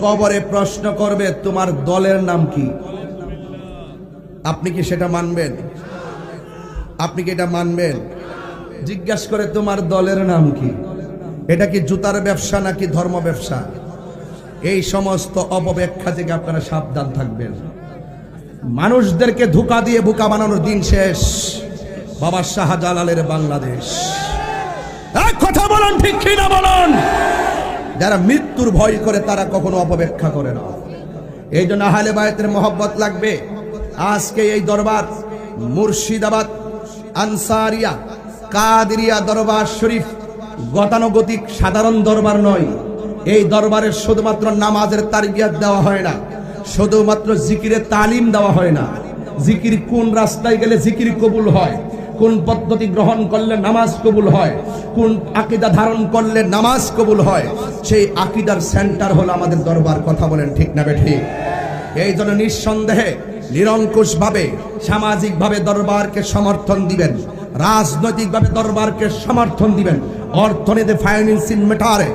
কবরে প্রশ্ন করবে, তোমার দলের নাম কি? আপনি কি সেটা মানবেন? আপনি কি এটা মানবেন? জিজ্ঞাসা করে, তোমার দলের নাম কি? এটা কি জুতার ব্যবসা নাকি ধর্ম ব্যবসা? এই সমস্ত অপব্যাখ্যা থেকে আপনারা সাবধান থাকবেন। মানুষদেরকে ধোকা দিয়ে বোকা বানানোর দিন শেষ। বাবা শাহজালালের বাংলাদেশ। এক কথা বলুন, ঠিক কিনা বলুন? যারা মৃত্যুর ভয় করে তারা কখনো অপব্যাখ্যা করে না। এই জন্য আহলে বায়তের মহব্বত লাগবে। আজকে এই দরবার মুর্শিদাবাদ, আনসারিয়া, কাদিরিয়া দরবার শরীফ গতানুগতিক সাধারণ দরবার নয়। এই দরবারের শুধুমাত্র নামাজের তারবিয়াত দেওয়া হয় না, শুধুমাত্র জিকিরের তালিম দেওয়া হয় না। জিকির কোন রাস্তায় গেলে জিকির কবুল হয়? কোন পদ্ধতি গ্রহণ করলে নামাজ কবুল হয়? কোন আকিদা ধারণ করলে নামাজ কবুল হয়? সেই আকিদার সেন্টার হলো আমাদের দরবার, কথা বলেন ঠিক না ঠিক এই জন্য নিঃসন্দেহে নিরঙ্কুশভাবে সামাজিকভাবে দরবারকে সমর্থন দিবেন, রাজনৈতিকভাবে দরবারকে সমর্থন দিবেন, অর্থনীতি, ফাইন্যান্সিং মেটারে